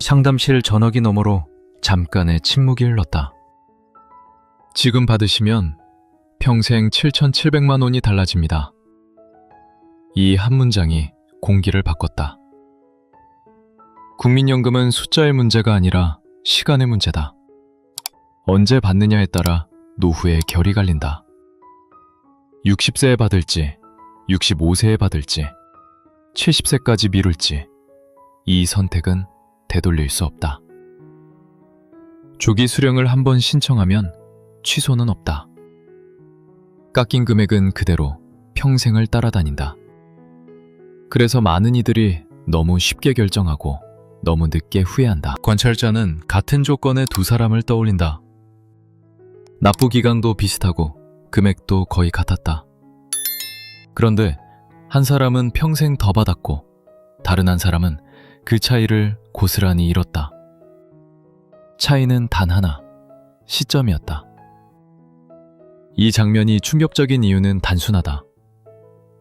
상담실 전화기 너머로 잠깐의 침묵이 흘렀다. 지금 받으시면 평생 7,700만 원이 달라집니다. 이 한 문장이 공기를 바꿨다. 국민연금은 숫자의 문제가 아니라 시간의 문제다. 언제 받느냐에 따라 노후의 결이 갈린다. 60세에 받을지, 65세에 받을지, 70세까지 미룰지, 이 선택은 되돌릴 수 없다. 조기 수령을 한번 신청하면 취소는 없다. 깎인 금액은 그대로 평생을 따라다닌다. 그래서 많은 이들이 너무 쉽게 결정하고 너무 늦게 후회한다. 관찰자는 같은 조건의 두 사람을 떠올린다. 납부 기간도 비슷하고 금액도 거의 같았다. 그런데 한 사람은 평생 더 받았고 다른 한 사람은 그 차이를 고스란히 잃었다. 차이는 단 하나, 시점이었다. 이 장면이 충격적인 이유는 단순하다.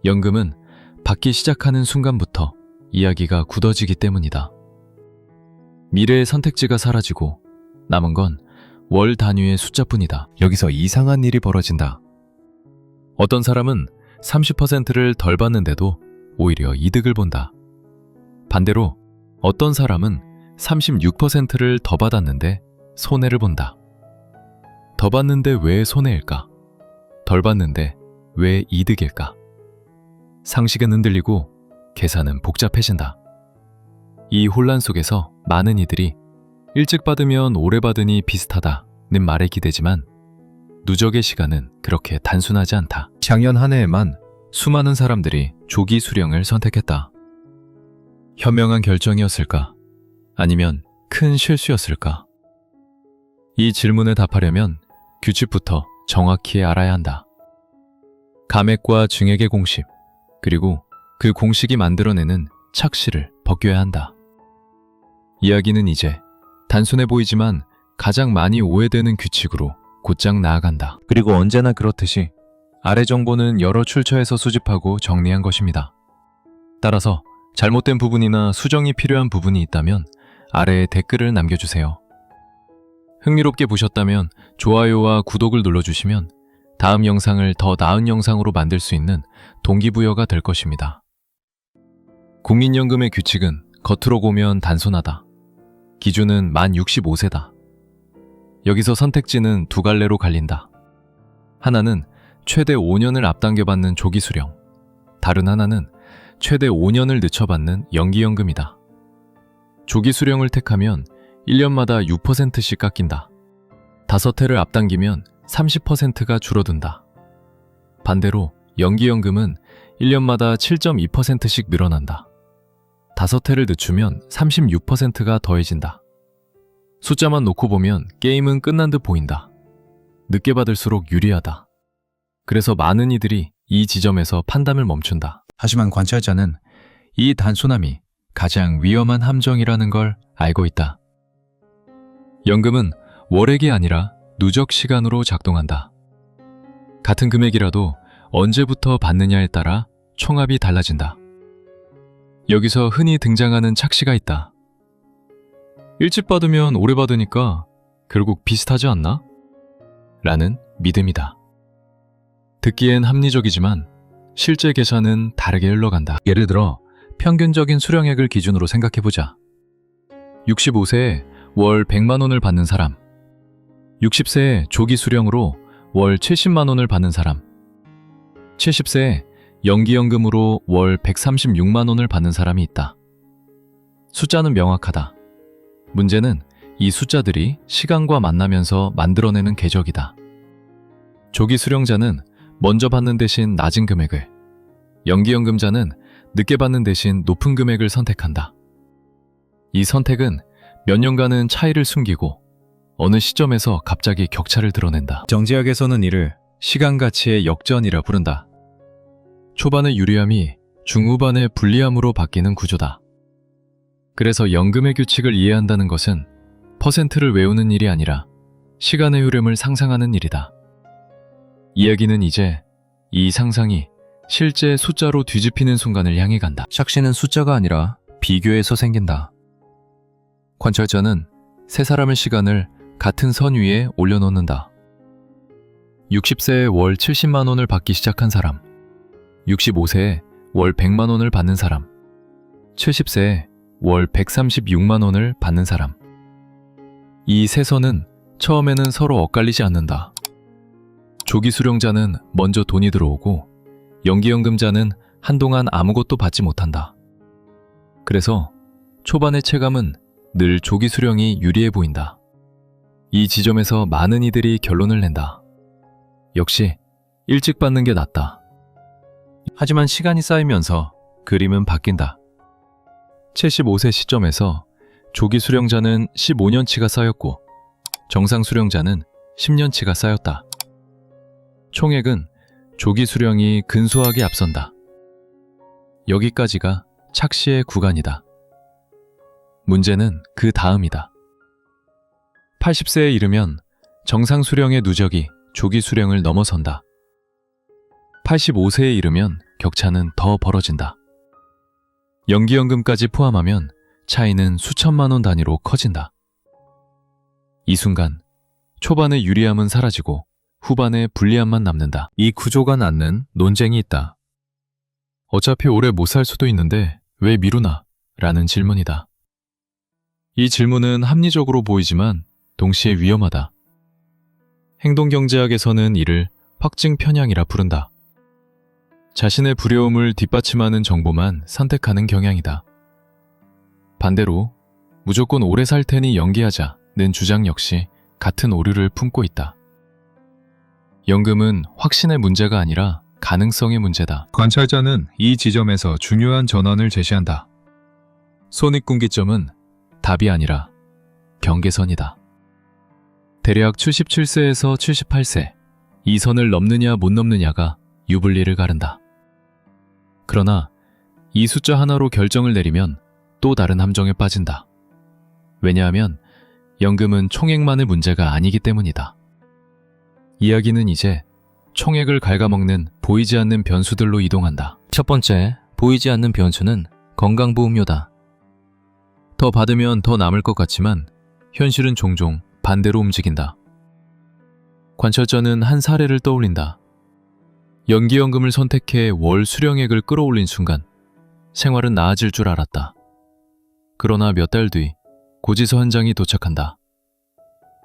연금은 받기 시작하는 순간부터 이야기가 굳어지기 때문이다. 미래의 선택지가 사라지고 남은 건 월 단위의 숫자뿐이다. 여기서 이상한 일이 벌어진다. 어떤 사람은 30%를 덜 받는데도 오히려 이득을 본다. 반대로 어떤 사람은 36%를 더 받았는데 손해를 본다. 더 받는데 왜 손해일까? 덜 받는데 왜 이득일까? 상식은 흔들리고 계산은 복잡해진다. 이 혼란 속에서 많은 이들이 일찍 받으면 오래 받으니 비슷하다는 말에 기대지만 누적의 시간은 그렇게 단순하지 않다. 작년 한 해에만 수많은 사람들이 조기 수령을 선택했다. 현명한 결정이었을까? 아니면 큰 실수였을까? 이 질문에 답하려면 규칙부터 정확히 알아야 한다. 감액과 증액의 공식, 그리고 그 공식이 만들어내는 착시를 벗겨야 한다. 이야기는 이제 단순해 보이지만 가장 많이 오해되는 규칙으로 곧장 나아간다. 그리고 언제나 그렇듯이 아래 정보는 여러 출처에서 수집하고 정리한 것입니다. 따라서 잘못된 부분이나 수정이 필요한 부분이 있다면 아래에 댓글을 남겨주세요. 흥미롭게 보셨다면 좋아요와 구독을 눌러주시면 다음 영상을 더 나은 영상으로 만들 수 있는 동기부여가 될 것입니다. 국민연금의 규칙은 겉으로 보면 단순하다. 기준은 만 65세다. 여기서 선택지는 두 갈래로 갈린다. 하나는 최대 5년을 앞당겨 받는 조기 수령. 다른 하나는 최대 5년을 늦춰받는 연기연금이다. 조기 수령을 택하면 1년마다 6%씩 깎인다. 다섯 해를 앞당기면 30%가 줄어든다. 반대로 연기연금은 1년마다 7.2%씩 늘어난다. 다섯 해를 늦추면 36%가 더해진다. 숫자만 놓고 보면 게임은 끝난 듯 보인다. 늦게 받을수록 유리하다. 그래서 많은 이들이 이 지점에서 판단을 멈춘다. 하지만 관찰자는 이 단순함이 가장 위험한 함정이라는 걸 알고 있다. 연금은 월액이 아니라 누적 시간으로 작동한다. 같은 금액이라도 언제부터 받느냐에 따라 총합이 달라진다. 여기서 흔히 등장하는 착시가 있다. 일찍 받으면 오래 받으니까 결국 비슷하지 않나? 라는 믿음이다. 듣기엔 합리적이지만 실제 계산은 다르게 흘러간다. 예를 들어 평균적인 수령액을 기준으로 생각해보자. 65세에 월 100만 원을 받는 사람, 60세에 조기 수령으로 월 70만 원을 받는 사람, 70세에 연기연금으로 월 136만 원을 받는 사람이 있다. 숫자는 명확하다. 문제는 이 숫자들이 시간과 만나면서 만들어내는 궤적이다. 조기 수령자는 먼저 받는 대신 낮은 금액을, 연기연금자는 늦게 받는 대신 높은 금액을 선택한다. 이 선택은 몇 년간은 차이를 숨기고 어느 시점에서 갑자기 격차를 드러낸다. 정제학에서는 이를 시간 가치의 역전이라 부른다. 초반의 유리함이 중후반의 불리함으로 바뀌는 구조다. 그래서 연금의 규칙을 이해한다는 것은 퍼센트를 외우는 일이 아니라 시간의 흐름을 상상하는 일이다. 이야기는 이제 이 상상이 실제 숫자로 뒤집히는 순간을 향해 간다. 착시는 숫자가 아니라 비교에서 생긴다. 관찰자는 세 사람의 시간을 같은 선 위에 올려놓는다. 60세에 월 70만 원을 받기 시작한 사람, 65세에 월 100만 원을 받는 사람, 70세에 월 136만 원을 받는 사람. 이 세 선은 처음에는 서로 엇갈리지 않는다. 조기 수령자는 먼저 돈이 들어오고 연기연금자는 한동안 아무것도 받지 못한다. 그래서 초반의 체감은 늘 조기 수령이 유리해 보인다. 이 지점에서 많은 이들이 결론을 낸다. 역시 일찍 받는 게 낫다. 하지만 시간이 쌓이면서 그림은 바뀐다. 75세 시점에서 조기 수령자는 15년치가 쌓였고 정상 수령자는 10년치가 쌓였다. 총액은 조기 수령이 근소하게 앞선다. 여기까지가 착시의 구간이다. 문제는 그 다음이다. 80세에 이르면 정상 수령의 누적이 조기 수령을 넘어선다. 85세에 이르면 격차는 더 벌어진다. 연기연금까지 포함하면 차이는 수천만 원 단위로 커진다. 이 순간 초반의 유리함은 사라지고 후반의 불리함만 남는다. 이 구조가 낳는 논쟁이 있다. 어차피 오래 못 살 수도 있는데 왜 미루나? 라는 질문이다. 이 질문은 합리적으로 보이지만 동시에 위험하다. 행동경제학에서는 이를 확증 편향이라 부른다. 자신의 두려움을 뒷받침하는 정보만 선택하는 경향이다. 반대로 무조건 오래 살 테니 연기하자는 주장 역시 같은 오류를 품고 있다. 연금은 확신의 문제가 아니라 가능성의 문제다. 관찰자는 이 지점에서 중요한 전환을 제시한다. 손익분기점은 답이 아니라 경계선이다. 대략 77세에서 78세, 이 선을 넘느냐 못 넘느냐가 유불리를 가른다. 그러나 이 숫자 하나로 결정을 내리면 또 다른 함정에 빠진다. 왜냐하면 연금은 총액만의 문제가 아니기 때문이다. 이야기는 이제 총액을 갉아먹는 보이지 않는 변수들로 이동한다. 첫 번째, 보이지 않는 변수는 건강보험료다. 더 받으면 더 남을 것 같지만 현실은 종종 반대로 움직인다. 관찰자는 한 사례를 떠올린다. 연기연금을 선택해 월 수령액을 끌어올린 순간 생활은 나아질 줄 알았다. 그러나 몇 달 뒤 고지서 한 장이 도착한다.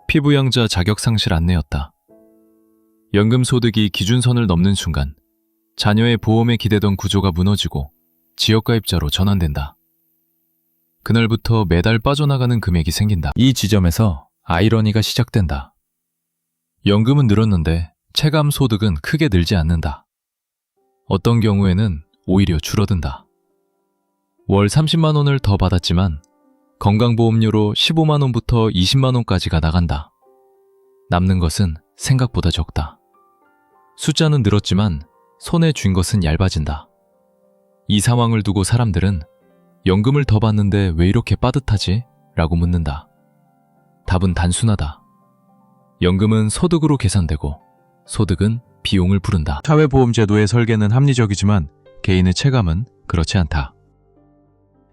피부양자 자격 상실 안내였다. 연금 소득이 기준선을 넘는 순간 자녀의 보험에 기대던 구조가 무너지고 지역가입자로 전환된다. 그날부터 매달 빠져나가는 금액이 생긴다. 이 지점에서 아이러니가 시작된다. 연금은 늘었는데 체감 소득은 크게 늘지 않는다. 어떤 경우에는 오히려 줄어든다. 월 30만 원을 더 받았지만 건강보험료로 15만 원부터 20만 원까지가 나간다. 남는 것은 생각보다 적다. 숫자는 늘었지만 손에 쥔 것은 얇아진다. 이 상황을 두고 사람들은 연금을 더 받는데 왜 이렇게 빠듯하지? 라고 묻는다. 답은 단순하다. 연금은 소득으로 계산되고 소득은 비용을 부른다. 사회보험제도의 설계는 합리적이지만 개인의 체감은 그렇지 않다.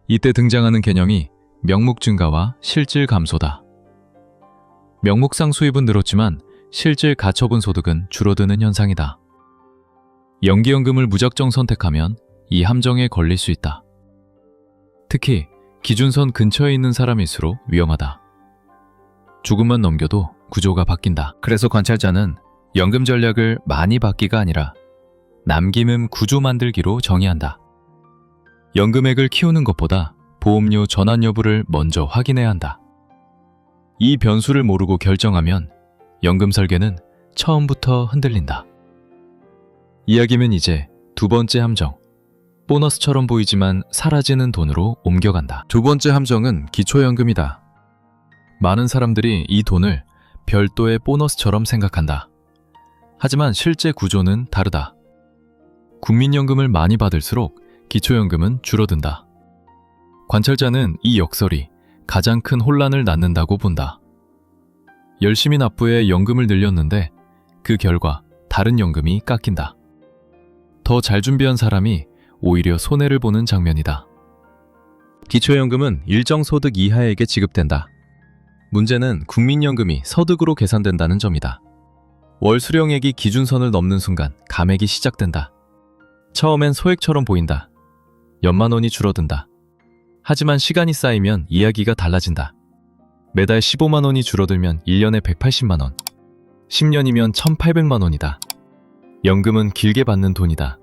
이때 등장하는 개념이 명목 증가와 실질 감소다. 명목상 수입은 늘었지만 실질 가처분 소득은 줄어드는 현상이다. 연기연금을 무작정 선택하면 이 함정에 걸릴 수 있다. 특히 기준선 근처에 있는 사람일수록 위험하다. 조금만 넘겨도 구조가 바뀐다. 그래서 관찰자는 연금 전략을 많이 받기가 아니라 남김음 구조 만들기로 정의한다. 연금액을 키우는 것보다 보험료 전환 여부를 먼저 확인해야 한다. 이 변수를 모르고 결정하면 연금 설계는 처음부터 흔들린다. 이야기면 이제 두 번째 함정. 보너스처럼 보이지만 사라지는 돈으로 옮겨간다. 두 번째 함정은 기초연금이다. 많은 사람들이 이 돈을 별도의 보너스처럼 생각한다. 하지만 실제 구조는 다르다. 국민연금을 많이 받을수록 기초연금은 줄어든다. 관찰자는 이 역설이 가장 큰 혼란을 낳는다고 본다. 열심히 납부해 연금을 늘렸는데 그 결과 다른 연금이 깎인다. 더 잘 준비한 사람이 오히려 손해를 보는 장면이다. 기초연금은 일정 소득 이하에게 지급된다. 문제는 국민연금이 서득으로 계산된다는 점이다. 월 수령액이 기준선을 넘는 순간 감액이 시작된다. 처음엔 소액처럼 보인다. 몇만 원이 줄어든다. 하지만 시간이 쌓이면 이야기가 달라진다. 매달 15만 원이 줄어들면 1년에 180만 원. 10년이면 1,800만 원이다. 연금은 길게 받는 돈이다.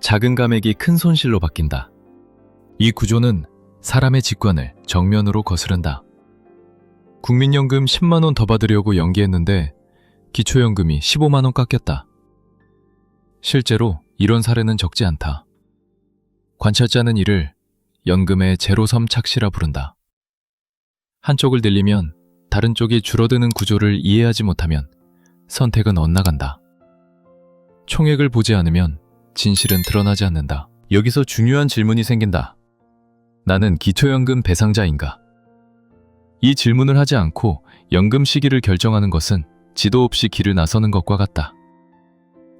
작은 감액이 큰 손실로 바뀐다. 이 구조는 사람의 직관을 정면으로 거스른다. 국민연금 10만 원 더 받으려고 연기했는데 기초연금이 15만 원 깎였다. 실제로 이런 사례는 적지 않다. 관찰자는 이를 연금의 제로섬 착시라 부른다. 한쪽을 들리면 다른 쪽이 줄어드는 구조를 이해하지 못하면 선택은 엇나간다. 총액을 보지 않으면 진실은 드러나지 않는다. 여기서 중요한 질문이 생긴다. 나는 기초연금 배상자인가? 이 질문을 하지 않고 연금 시기를 결정하는 것은 지도 없이 길을 나서는 것과 같다.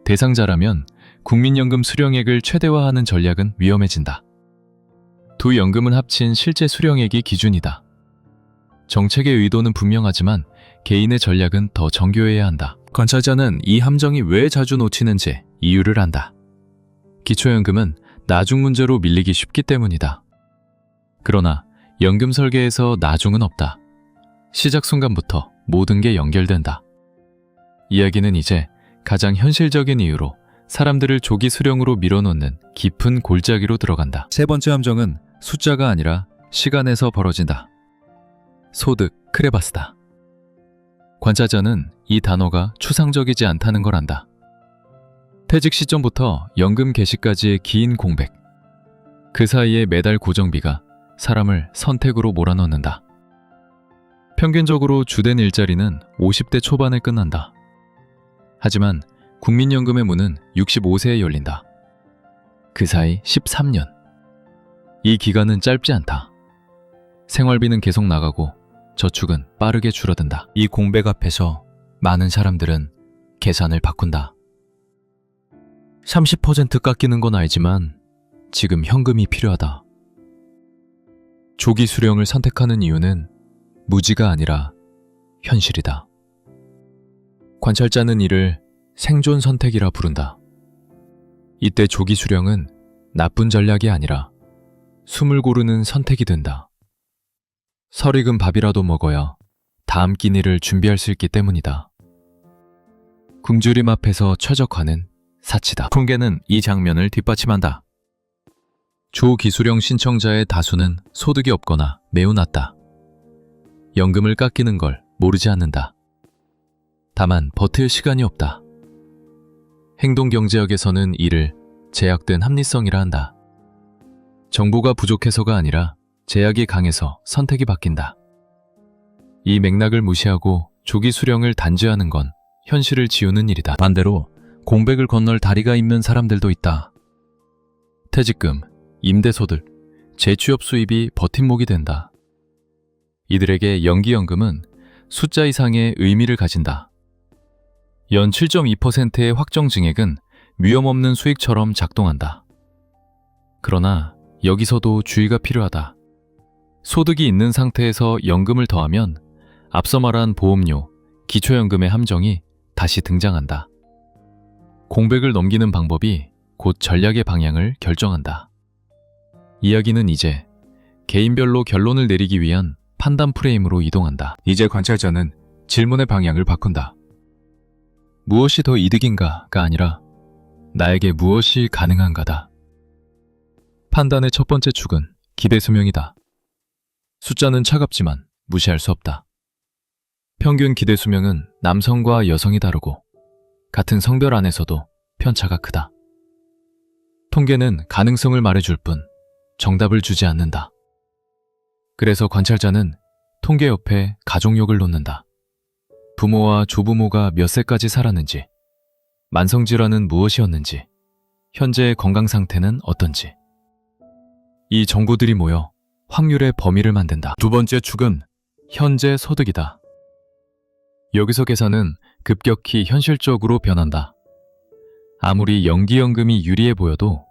대상자라면 국민연금 수령액을 최대화하는 전략은 위험해진다. 두 연금을 합친 실제 수령액이 기준이다. 정책의 의도는 분명하지만 개인의 전략은 더 정교해야 한다. 관찰자는 이 함정이 왜 자주 놓치는지 이유를 안다. 기초연금은 나중 문제로 밀리기 쉽기 때문이다. 그러나 연금 설계에서 나중은 없다. 시작 순간부터 모든 게 연결된다. 이야기는 이제 가장 현실적인 이유로 사람들을 조기 수령으로 밀어넣는 깊은 골짜기로 들어간다. 세 번째 함정은 숫자가 아니라 시간에서 벌어진다. 소득, 크레바스다. 관찰자는 이 단어가 추상적이지 않다는 걸 안다. 퇴직 시점부터 연금 개시까지의 긴 공백. 그 사이에 매달 고정비가 사람을 선택으로 몰아넣는다. 평균적으로 주된 일자리는 50대 초반에 끝난다. 하지만 국민연금의 문은 65세에 열린다. 그 사이 13년. 이 기간은 짧지 않다. 생활비는 계속 나가고 저축은 빠르게 줄어든다. 이 공백 앞에서 많은 사람들은 계산을 바꾼다. 30% 깎이는 건 알지만 지금 현금이 필요하다. 조기 수령을 선택하는 이유는 무지가 아니라 현실이다. 관찰자는 이를 생존 선택이라 부른다. 이때 조기 수령은 나쁜 전략이 아니라 숨을 고르는 선택이 된다. 설 익은 밥이라도 먹어야 다음 끼니를 준비할 수 있기 때문이다. 굶주림 앞에서 최적화는 사치다. 통계는 이 장면을 뒷받침한다. 조기수령 신청자의 다수는 소득이 없거나 매우 낮다. 연금을 깎이는 걸 모르지 않는다. 다만 버틸 시간이 없다. 행동경제학에서는 이를 제약된 합리성이라 한다. 정보가 부족해서가 아니라 제약이 강해서 선택이 바뀐다. 이 맥락을 무시하고 조기 수령을 단죄하는 건 현실을 지우는 일이다. 반대로 공백을 건널 다리가 있는 사람들도 있다. 퇴직금, 임대소득, 재취업 수입이 버팀목이 된다. 이들에게 연기연금은 숫자 이상의 의미를 가진다. 연 7.2%의 확정 증액은 위험 없는 수익처럼 작동한다. 그러나 여기서도 주의가 필요하다. 소득이 있는 상태에서 연금을 더하면 앞서 말한 보험료, 기초연금의 함정이 다시 등장한다. 공백을 넘기는 방법이 곧 전략의 방향을 결정한다. 이야기는 이제 개인별로 결론을 내리기 위한 판단 프레임으로 이동한다. 이제 관찰자는 질문의 방향을 바꾼다. 무엇이 더 이득인가가 아니라 나에게 무엇이 가능한가다. 판단의 첫 번째 축은 기대 수명이다. 숫자는 차갑지만 무시할 수 없다. 평균 기대 수명은 남성과 여성이 다르고 같은 성별 안에서도 편차가 크다. 통계는 가능성을 말해줄 뿐 정답을 주지 않는다. 그래서 관찰자는 통계 옆에 가족력을 놓는다. 부모와 조부모가 몇 세까지 살았는지, 만성질환은 무엇이었는지, 현재의 건강 상태는 어떤지. 이 정보들이 모여 확률의 범위를 만든다. 두 번째 축은 현재 소득이다. 여기서 계산은 급격히 현실적으로 변한다. 아무리 연기연금이 유리해 보여도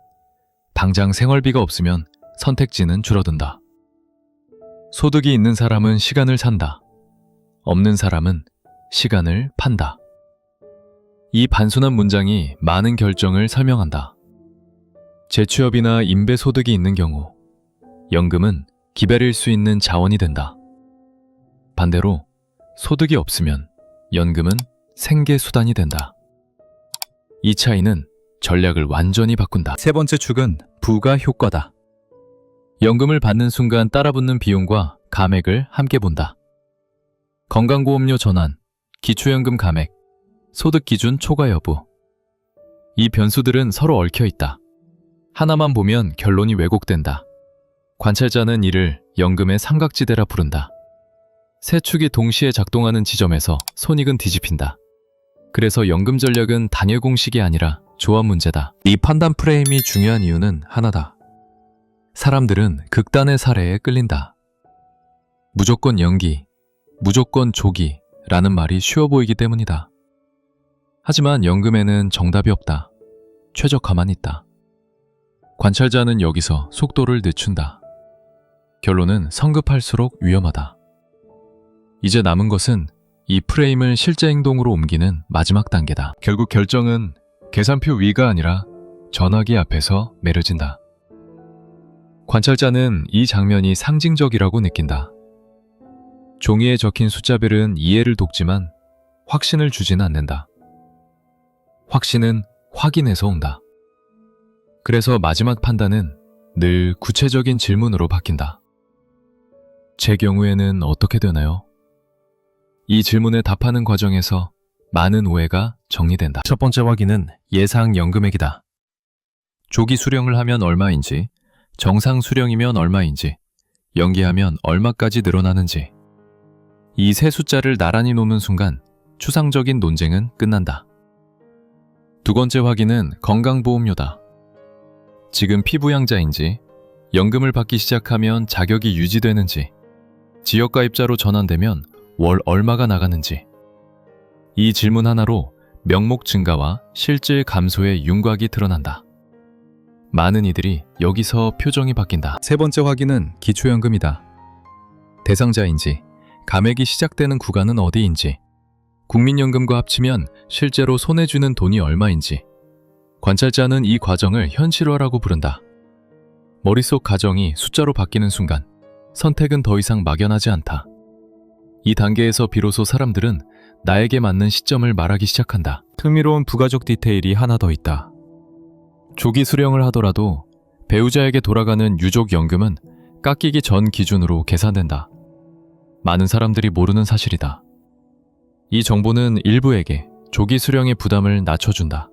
당장 생활비가 없으면 선택지는 줄어든다. 소득이 있는 사람은 시간을 산다. 없는 사람은 시간을 판다. 이 단순한 문장이 많은 결정을 설명한다. 재취업이나 임대 소득이 있는 경우, 연금은 기다릴 수 있는 자원이 된다. 반대로 소득이 없으면 연금은 생계 수단이 된다. 이 차이는 전략을 완전히 바꾼다. 세 번째 축은 부가 효과다. 연금을 받는 순간 따라붙는 비용과 감액을 함께 본다. 건강보험료 전환, 기초연금 감액, 소득 기준 초과 여부. 이 변수들은 서로 얽혀 있다. 하나만 보면 결론이 왜곡된다. 관찰자는 이를 연금의 삼각지대라 부른다. 세 축이 동시에 작동하는 지점에서 손익은 뒤집힌다. 그래서 연금 전략은 단일 공식이 아니라 조합 문제다. 이 판단 프레임이 중요한 이유는 하나다. 사람들은 극단의 사례에 끌린다. 무조건 연기, 무조건 조기라는 말이 쉬워 보이기 때문이다. 하지만 연금에는 정답이 없다. 최적화만 있다. 관찰자는 여기서 속도를 늦춘다. 결론은 성급할수록 위험하다. 이제 남은 것은 이 프레임을 실제 행동으로 옮기는 마지막 단계다. 결국 결정은 계산표 위가 아니라 전화기 앞에서 내려진다. 관찰자는 이 장면이 상징적이라고 느낀다. 종이에 적힌 숫자별은 이해를 돕지만 확신을 주지는 않는다. 확신은 확인해서 온다. 그래서 마지막 판단은 늘 구체적인 질문으로 바뀐다. 제 경우에는 어떻게 되나요? 이 질문에 답하는 과정에서 많은 오해가 정리된다. 첫 번째 확인은 예상 연금액이다. 조기 수령을 하면 얼마인지, 정상 수령이면 얼마인지, 연기하면 얼마까지 늘어나는지. 이 세 숫자를 나란히 놓는 순간 추상적인 논쟁은 끝난다. 두 번째 확인은 건강보험료다. 지금 피부양자인지, 연금을 받기 시작하면 자격이 유지되는지, 지역가입자로 전환되면 월 얼마가 나가는지. 이 질문 하나로 명목 증가와 실질 감소의 윤곽이 드러난다. 많은 이들이 여기서 표정이 바뀐다. 세 번째 확인은 기초연금이다. 대상자인지, 감액이 시작되는 구간은 어디인지, 국민연금과 합치면 실제로 손해주는 돈이 얼마인지, 관찰자는 이 과정을 현실화라고 부른다. 머릿속 가정이 숫자로 바뀌는 순간, 선택은 더 이상 막연하지 않다. 이 단계에서 비로소 사람들은 나에게 맞는 시점을 말하기 시작한다. 흥미로운 부가적 디테일이 하나 더 있다. 조기 수령을 하더라도 배우자에게 돌아가는 유족 연금은 깎이기 전 기준으로 계산된다. 많은 사람들이 모르는 사실이다. 이 정보는 일부에게 조기 수령의 부담을 낮춰준다.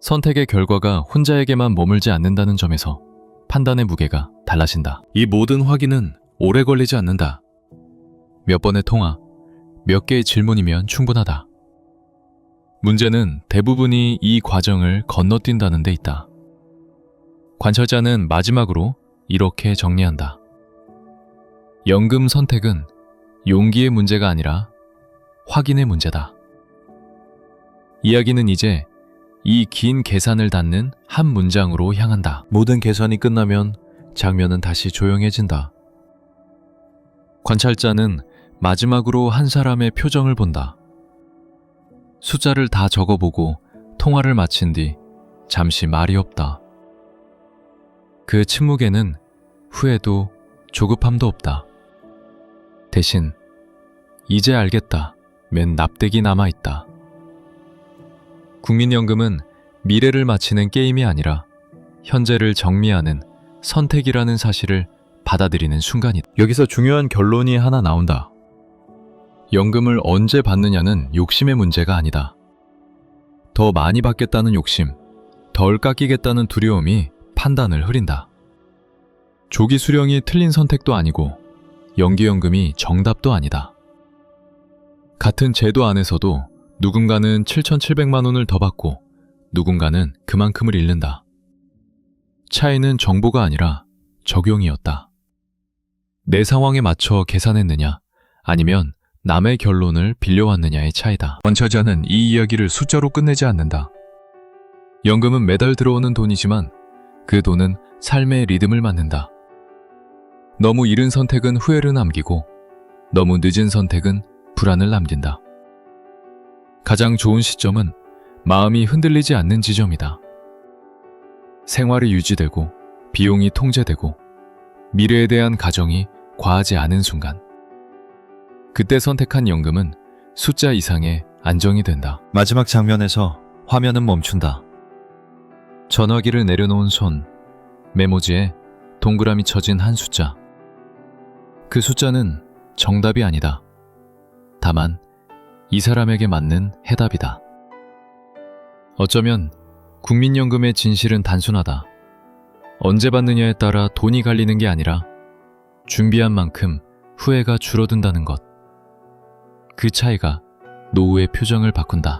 선택의 결과가 혼자에게만 머물지 않는다는 점에서 판단의 무게가 달라진다. 이 모든 확인은 오래 걸리지 않는다. 몇 번의 통화, 몇 개의 질문이면 충분하다. 문제는 대부분이 이 과정을 건너뛴다는 데 있다. 관찰자는 마지막으로 이렇게 정리한다. 연금 선택은 용기의 문제가 아니라 확인의 문제다. 이야기는 이제 이 긴 계산을 닫는 한 문장으로 향한다. 모든 계산이 끝나면 장면은 다시 조용해진다. 관찰자는 마지막으로 한 사람의 표정을 본다. 숫자를 다 적어보고 통화를 마친 뒤 잠시 말이 없다. 그 침묵에는 후회도 조급함도 없다. 대신 이제 알겠다. 맨 납득이 남아있다. 국민연금은 미래를 마치는 게임이 아니라 현재를 정리하는 선택이라는 사실을 받아들이는 순간이다. 여기서 중요한 결론이 하나 나온다. 연금을 언제 받느냐는 욕심의 문제가 아니다. 더 많이 받겠다는 욕심, 덜 깎이겠다는 두려움이 판단을 흐린다. 조기 수령이 틀린 선택도 아니고 연기연금이 정답도 아니다. 같은 제도 안에서도 누군가는 7,700만 원을 더 받고 누군가는 그만큼을 잃는다. 차이는 정보가 아니라 적용이었다. 내 상황에 맞춰 계산했느냐, 아니면 남의 결론을 빌려왔느냐의 차이다. 원처자는 이 이야기를 숫자로 끝내지 않는다. 연금은 매달 들어오는 돈이지만 그 돈은 삶의 리듬을 맞는다. 너무 이른 선택은 후회를 남기고 너무 늦은 선택은 불안을 남긴다. 가장 좋은 시점은 마음이 흔들리지 않는 지점이다. 생활이 유지되고 비용이 통제되고 미래에 대한 가정이 과하지 않은 순간. 그때 선택한 연금은 숫자 이상의 안정이 된다. 마지막 장면에서 화면은 멈춘다. 전화기를 내려놓은 손, 메모지에 동그라미 쳐진 한 숫자. 그 숫자는 정답이 아니다. 다만, 이 사람에게 맞는 해답이다. 어쩌면 국민연금의 진실은 단순하다. 언제 받느냐에 따라 돈이 갈리는 게 아니라 준비한 만큼 후회가 줄어든다는 것. 그 차이가 노후의 표정을 바꾼다.